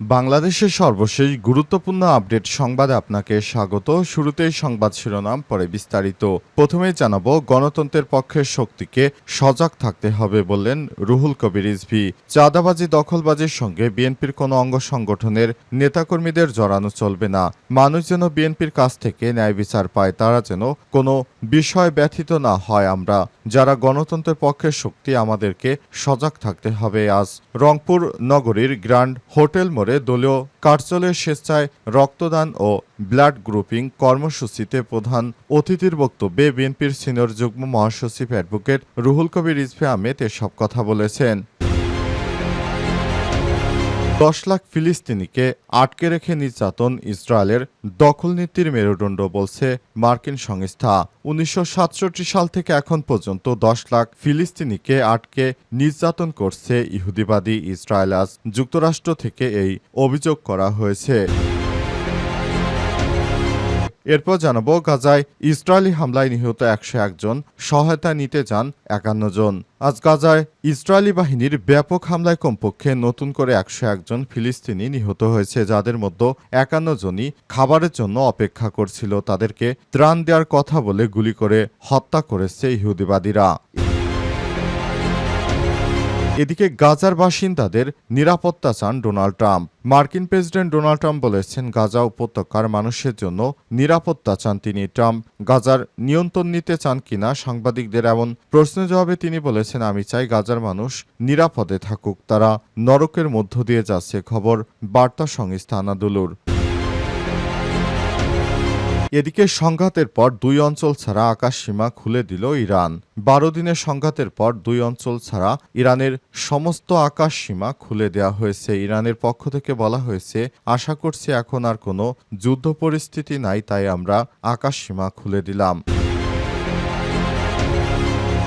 বাংলাদেশের সর্বশেষ গুরুত্বপূর্ণ আপডেট সংবাদে আপনাকে স্বাগত। শুরুতেই সংবাদ শিরোনাম, পরে বিস্তারিত। প্রথমেই জানাব, গণতন্ত্রের পক্ষের শক্তিকে সজাগ থাকতে হবে বললেন রুহুল কবির রিজভি। চাঁদাবাজি, দখলবাজির সঙ্গে বিএনপির কোনো অঙ্গ সংগঠনের নেতাকর্মীদের জড়ানো চলবে না। মানুষ যেন বিএনপির কাছ থেকে ন্যায় বিচার পায়, তারা যেন কোনো বিষয় ব্যথিত না হয় আমরা। যারা গণতন্ত্রের পক্ষের শক্তি, আমাদেরকে সজাগ থাকতে হবে। আজ রংপুর নগরীর গ্র্যান্ড হোটেল দলীয় কার্যালয়ের স্বেচ্ছায় রক্তদান ও ব্লাড গ্রুপিং কর্মসূচিতে প্রধান অতিথির বক্তব্যে বিএনপির সিনিয়র যুগ্ম মহাসচিব অ্যাডভোকেট রুহুল কবির ইসফে আহমেদ এসব কথা বলেছেন। দশ লাখ ফিলিস্তিনিকে আটকে রেখে নির্যাতন ইসরায়েলের দখল নীতির মেরুদণ্ড বলছে মার্কিন সংস্থা। উনিশশো সাতষট্টি সাল থেকে এখন পর্যন্ত দশ লাখ ফিলিস্তিনিকে আটকে নির্যাতন করছে ইহুদিবাদী ইসরায়েল। যুক্তরাষ্ট্র থেকে এই অভিযোগ করা হয়েছে। এরপর জানাব, গাজায় ইসরায়েলি হামলায় নিহত একশো একজন, সহায়তা নিতে যান একান্ন জন। আজ গাজায় ইসরায়েলি বাহিনীর ব্যাপক হামলায় কমপক্ষে নতুন করে একশো একজন ফিলিস্তিনি নিহত হয়েছে, যাদের মধ্যে একান্ন জনই খাবারের জন্য অপেক্ষা করছিল। তাদেরকে ত্রাণ দেওয়ার কথা বলে গুলি করে হত্যা করেছে ইহুদিবাদীরা। এদিকে গাজার বাসিন্দাদের নিরাপত্তা চান ডোনাল্ড ট্রাম্প। মার্কিন প্রেসিডেন্ট ডোনাল্ড ট্রাম্প বলেছেন, গাজা উপত্যকার মানুষের জন্য নিরাপত্তা চান তিনি। ট্রাম্প গাজার নিয়ন্ত্রণ নিতে চান কিনা সাংবাদিকদের এমন প্রশ্নের জবাবে তিনি বলেছেন, আমি চাই গাজার মানুষ নিরাপদে থাকুক। তারা নরকের মধ্য দিয়ে যাচ্ছে। খবর, বার্তা সংস্থা আনাদুলুর। এদিকে সংঘাতের পর দুই অঞ্চল ছাড়া আকাশ সীমা খুলে দিল ইরান। বারো দিনের সংঘাতের পর দুই অঞ্চল ছাড়া ইরানের সমস্ত আকাশ সীমা খুলে দেওয়া হয়েছে। ইরানের পক্ষ থেকে বলা হয়েছে, আশা করছি এখন আর কোনো যুদ্ধ পরিস্থিতি নাই, তাই আমরা আকাশ সীমা খুলে দিলাম।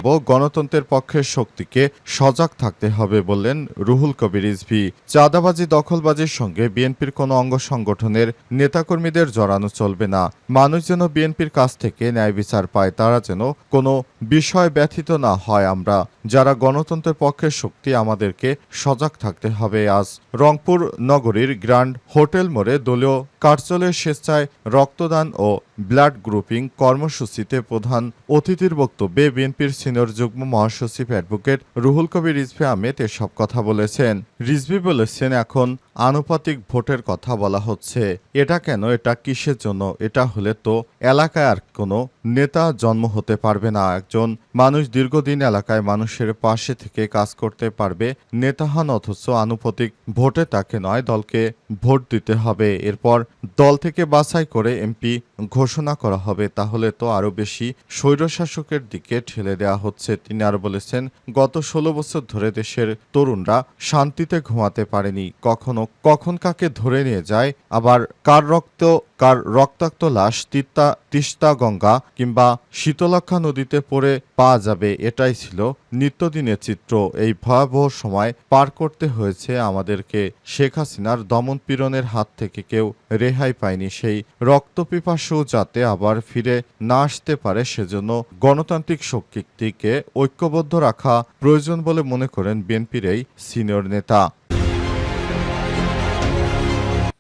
ও গণতন্ত্রের পক্ষের শক্তিকে সজাগ থাকতে হবে বললেন রুহুল কবির রিজভি। চাঁদাবাজি, দখলবাজির সঙ্গে বিএনপির কোনো অঙ্গ সংগঠনের নেতাকর্মীদের জড়ানো চলবে না। মানুষ যেন বিএনপির কাছ থেকে ন্যায় বিচার পায়, তারা যেন কোনো বিষয় ব্যথিত না হয় আমরা। যারা গণতন্ত্রের পক্ষের শক্তি, আমাদেরকে সজাগ থাকতে হবে। আজ রংপুর নগরীর গ্র্যান্ড হোটেল মোড়ে দলীয় কার্যালয়ের স্বেচ্ছায় রক্তদান ও ব্লাড গ্রুপিং কর্মসূচিতে প্রধান অতিথির বক্তব্যে বিএনপির সিনিয়র যুগ্ম মহাসচিব অ্যাডভোকেট রুহুল কবির রিজভি আহমেদ এসব কথা বলেছেন। রিজভি বলেছেন, এখন আনুপাতিক ভোটের কথা বলা হচ্ছে, এটা কেন? এটা কিসের জন্য? এটা হলে তো এলাকায় আর কোনো নেতা জন্ম হতে পারবে না। একজন মানুষ দীর্ঘদিন এলাকায় মানুষের পাশে থেকে কাজ করতে পারবে। নেতা হন অথচ আনুপাতিক ভোটে তাকে নয়, দলকে ভোট দিতে হবে। এরপর দল থেকে বাছাই করে এমপি ঘোষণা করা হবে। তাহলে তো আরও বেশি স্বৈরশাসকের দিকে ঠেলে দেওয়া হচ্ছে। তিনি আরও বলেছেন, গত ষোলো বছর ধরে দেশের তরুণরা শান্তিতে ঘুমাতে পারেনি। কখনো কখন কাকে ধরে নিয়ে যায়? আবার কার রক্ত, কার রক্তাক্ত লাশ তিস্তা তিস্তা গঙ্গা কিংবা শীতলক্ষা নদীতে পড়ে পাওয়া যাবে? এটাই ছিল নিত্যদিনের চিত্র। এই ভয়াবহ সময় পার করতে হয়েছে আমাদেরকে। শেখ হাসিনার দমন পীড়নের হাত থেকে কেউ রেহাই পায়নি। সেই রক্তপিপাসু যাতে আবার ফিরে না আসতে পারে, সেজন্য গণতান্ত্রিক শক্তিকে ঐক্যবদ্ধ রাখা প্রয়োজন বলে মনে করেন বিএনপির এই সিনিয়র নেতা।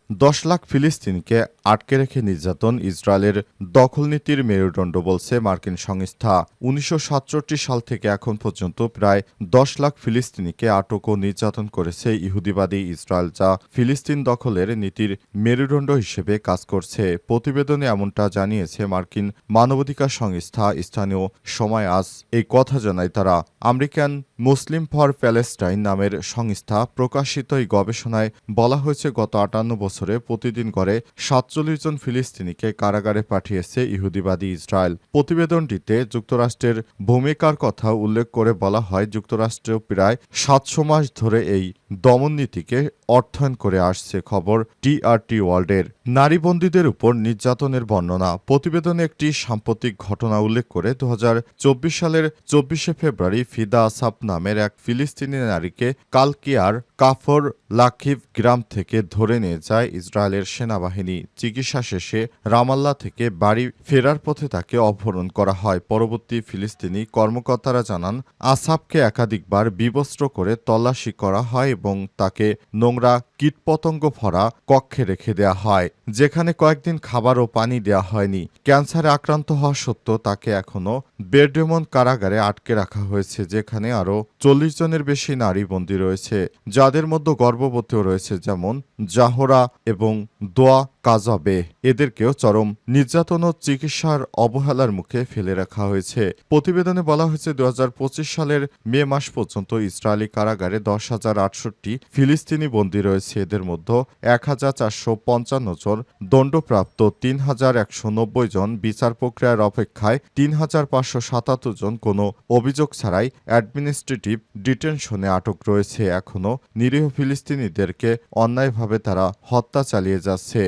দশ লাখ ফিলিস্তিনকে আটকে রেখে নির্যাতন ইসরায়েলের দখলনীতির মেরুদণ্ড বলছে মার্কিন সংস্থা। উনিশশো সাতষট্টি সাল থেকে এখন পর্যন্ত প্রায় দশ লাখ ফিলিস্তিনিকে আটক ও নির্যাতন করেছে ইহুদিবাদী ইসরায়েল, যা ফিলিস্তিন দখলের নীতির মেরুদণ্ড হিসেবে কাজ করছে। প্রতিবেদনে এমনটা জানিয়েছে মার্কিন মানবাধিকার সংস্থা। স্থানীয় সময় আজ এই কথা জানায় তারা। আমেরিকান মুসলিম ফর প্যালেস্টাইন নামের সংস্থা প্রকাশিত এই গবেষণায় বলা হয়েছে, গত আটান্ন বছরে প্রতিদিন করে সাতচল্লিশ জন ফিলিস্তিনিকে কারাগারে পাঠিয়েছে ইহুদিবাদী ইসরায়েল। প্রতিবেদনটিতে যুক্তরাষ্ট্রের ভূমিকার কথা উল্লেখ করে বলা হয়, যুক্তরাষ্ট্র প্রায় সাতশো মাস ধরে এই দমন নীতিকে অর্থায়ন করে আসছে, খবর টিআরটি ওয়ার্ল্ডের। নারী বন্দীদের উপর নির্যাতনের বর্ণনা। প্রতিবেদনে একটি সাম্প্রতিক ঘটনা উল্লেখ করে দু হাজার চব্বিশ সালের চব্বিশে ফেব্রুয়ারি ফিদা আসাব নামের এক ফিলিস্তিনি নারীকে কালকিয়ার কাফর লাখিভ গ্রাম থেকে ধরে নিয়ে যায় ইসরায়েলের সেনাবাহিনী। চিকিৎসা শেষে রামাল্লা থেকে বাড়ি ফেরার পথে তাকে অপহরণ করা হয়। পরবর্তী ফিলিস্তিনি কর্মকর্তারা জানান আসাবকে একাধিকবার বিবস্ত্র করে তল্লাশি করা হয় এবং তাকে নোংরা কীটপতঙ্গ ভরা কক্ষে রেখে দেয়া হয়। যেখানে কয়েকদিন খাবার ও পানি দেয়া হয়নি, ক্যান্সারে আক্রান্ত হওয়া সত্ত্বেও তাকে এখনও বেরডেমন কারাগারে আটকে রাখা হয়েছে, যেখানে আরও চল্লিশ জনের বেশি নারী বন্দী রয়েছে, যাদের মধ্যে গর্ভবতীও রয়েছে, যেমন জাহরা এবং দোয়া কাজাবে। এদেরকেও চরম নির্যাতন ও চিকিৎসার অবহেলার মুখে ফেলে রাখা হয়েছে। প্রতিবেদনে বলা হয়েছে দু হাজার পঁচিশ সালের মে মাস পর্যন্ত ইসরায়েলি কারাগারে দশ হাজার আটষট্টি ফিলিস্তিনি বন্দী রয়েছে। এদের মধ্যে এক হাজার চারশো পঞ্চান্ন জন দণ্ডপ্রাপ্ত তিন হাজার একশো নব্বই জন বিচার প্রক্রিয়ার অপেক্ষায় তিন হাজার পাঁচশো সাতাত্তর জন কোনো অভিযোগ ছাড়াই অ্যাডমিনিস্ট্রেটিভ ডিটেনশনে আটক রয়েছে। এখনও নিরীহ ফিলিস্তিনিদেরকে অন্যায়ভাবে তারা হত্যা চালিয়ে যাচ্ছে।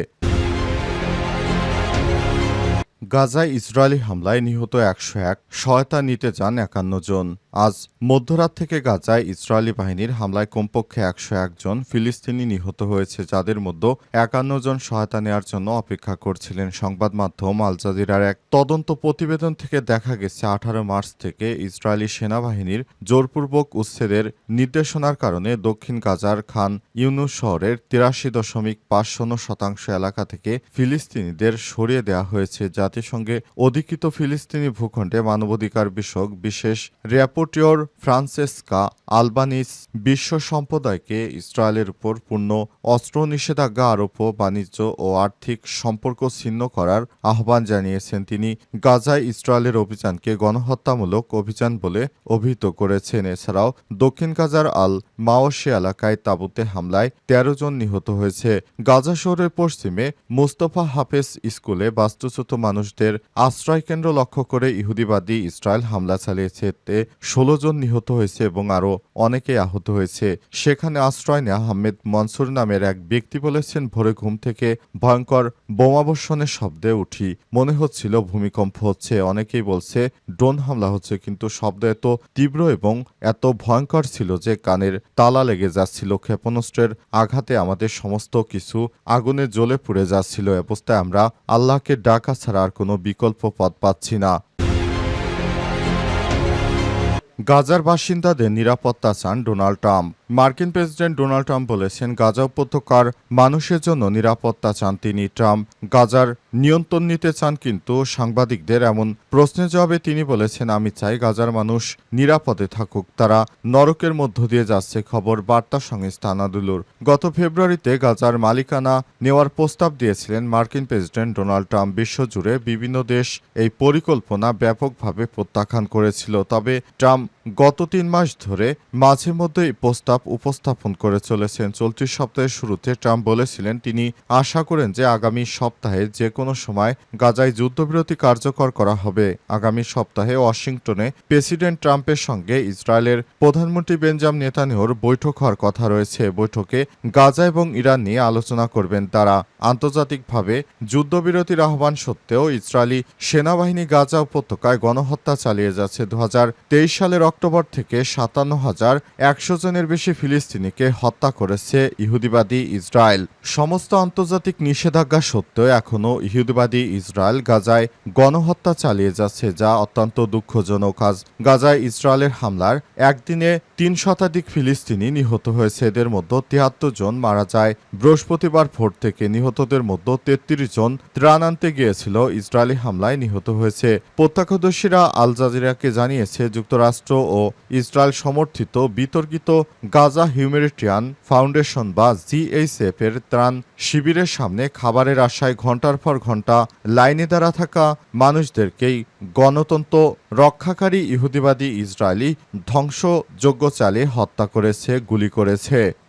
গাজায় ইসরায়েলি হামলায় নিহত একশো এক, সহায়তা নিতে যান একান্ন জন। আজ মধ্যরাত থেকে গাজায় ইসরায়েলি বাহিনীর হামলায় কমপক্ষে একশো জন ফিলিস্তিনি নিহত হয়েছে, যাদের মধ্যে একান্ন জন সহায়তা নেওয়ার জন্য অপেক্ষা করছিলেন সংবাদ মাধ্যম আল জাজিরার। এক তদন্ত প্রতিবেদন থেকে দেখা গেছে, আঠারো মার্চ থেকে ইসরায়েলি সেনাবাহিনীর জোরপূর্বক উচ্ছেদের নির্দেশনার কারণে দক্ষিণ গাজার খান ইউনুস শহরের তিরাশি দশমিক পাঁচ শূন্য শতাংশ এলাকা থেকে ফিলিস্তিনিদের সরিয়ে দেওয়া হয়েছে। জাতিসংঘে অধিকৃত ফিলিস্তিনি ভূখণ্ডে মানবাধিকার বিষয়ক বিশেষ র্যাপোর্টিওর ফ্রান্সেসকা আলবানিস বিশ্ব সম্প্রদায়কে ইসরায়েলের উপর পূর্ণ অস্ত্র নিষেধাজ্ঞা, আরোপ বাণিজ্য ও আর্থিক সম্পর্ক ছিন্ন করার আহ্বান জানিয়েছেন তিনি। গাজায় ইসরায়েলের অভিযানকে গণহত্যামূলক অভিযান বলে অভিহিত করেছেন। এছাড়াও দক্ষিণ গাজার আল মাওয়াশি এলাকায় তাঁবুতে হামলায় তেরো জন নিহত হয়েছে। গাজা শহরের পশ্চিমে মুস্তফা হাফেজ স্কুলে বাস্তুচ্যুত মানুষদের আশ্রয়কেন্দ্র লক্ষ্য করে ইহুদিবাদী ইসরায়েল হামলা চালিয়েছে। ষোলো জন নিহত হয়েছে এবং আরও অনেকে আহত হয়েছে। সেখানে আশ্রয় নেওয়া আহমেদ মনসুর নামের এক ব্যক্তি বলেছেন, ভোরে ঘুম থেকে ভয়ঙ্কর বোমাবর্ষণের শব্দে উঠি। মনে হচ্ছিল ভূমিকম্প হচ্ছে। অনেকেই বলছে, ড্রোন হামলা হচ্ছে। কিন্তু শব্দ এত তীব্র এবং এত ভয়ঙ্কর ছিল যে কানের তালা লেগে যাচ্ছিল। ক্ষেপণাস্ত্রের আঘাতে আমাদের সমস্ত কিছু আগুনে জ্বলে পুড়ে যাচ্ছিল। অবস্থায় আমরা আল্লাহকে ডাকা ছাড়া আর কোনো বিকল্প পথ পাচ্ছি না। গাজার বাসিন্দাদের নিরাপত্তা চান ডোনাল্ড ট্রাম্প। মার্কিন প্রেসিডেন্ট ডোনাল্ড ট্রাম্প বলেছেন, গাজা উপত্যকার মানুষের জন্য নিরাপত্তা চান তিনি। ট্রাম্প গাজার নিয়ন্ত্রণ নিতে চান, কিন্তু সাংবাদিকদের এমন প্রশ্নের জবাবে তিনি বলেছেন, আমি চাই গাজার মানুষ নিরাপদে থাকুক। তারা নরকের মধ্য দিয়ে যাচ্ছে, খবর বার্তা সংস্থা আনাদুলুর গত ফেব্রুয়ারিতে গাজার মালিকানা নেওয়ার প্রস্তাব দিয়েছিলেন মার্কিন প্রেসিডেন্ট ডোনাল্ড ট্রাম্প। বিশ্বজুড়ে বিভিন্ন দেশ এই পরিকল্পনা ব্যাপকভাবে প্রত্যাখ্যান করেছিল, তবে ট্রাম্প গত তিন মাস ধরে মাঝে মধ্যে এই প্রস্তাব উপস্থাপন করে চলেছেন। চলতি সপ্তাহের শুরুতে ট্রাম্প বলেছিলেন, তিনি আশা করেন যে আগামী সপ্তাহে যে কোনো সময় গাজায় যুদ্ধবিরতি কার্যকর করা হবে। আগামী সপ্তাহে ওয়াশিংটনে প্রেসিডেন্ট ট্রাম্পের সঙ্গে ইসরায়েলের প্রধানমন্ত্রী বেঞ্জাম নেতানিয়াহুর বৈঠক হওয়ার কথা রয়েছে। বৈঠকে গাজা এবং ইরান নিয়ে আলোচনা করবেন তারা। আন্তর্জাতিকভাবে যুদ্ধবিরতির আহ্বান সত্ত্বেও ইসরায়েলি সেনাবাহিনী গাজা উপত্যকায় গণহত্যা চালিয়ে যাচ্ছে। দু সালের অক্টোবর থেকে সাতান্ন হাজার একশো জনের বেশি ফিলিস্তিনিকে হত্যা করেছে ইহুদিবাদী ইসরায়েল। সমস্ত আন্তর্জাতিক নিষেধাজ্ঞা সত্ত্বেও এখনও ইহুদিবাদী ইসরায়েল গাজায় গণহত্যা চালিয়ে যাচ্ছে, যা অত্যন্ত দুঃখজনক। আজ গাজায় ইসরায়েলের হামলার একদিনে তিন শতাধিক ফিলিস্তিনি নিহত হয়েছে। এদের মধ্যে তিয়াত্তর জন মারা যায়। বৃহস্পতিবার ভোর থেকে নিহতদের মধ্যে তেত্রিশ জন ত্রাণ আনতে গিয়েছিল। ইসরায়েলি হামলায় নিহত হয়েছে। প্রত্যক্ষদর্শীরা আল জাজিরাকে জানিয়েছে, যুক্তরাষ্ট্র ও ইসরায়েল সমর্থিত বিতর্কিত গাজা হিউম্যানিটেরিয়ান ফাউন্ডেশন বা জিএইচএফ এর ত্রাণ শিবিরের সামনে খাবারের আশায় ঘণ্টার পর ঘণ্টা লাইনে দাঁড়া থাকা মানুষদেরকেই গণতন্ত্র রক্ষাকারী ইহুদিবাদী ইসরায়েলি ধ্বংসযোগ্য চালিয়ে হত্যা করেছে, গুলি করেছে।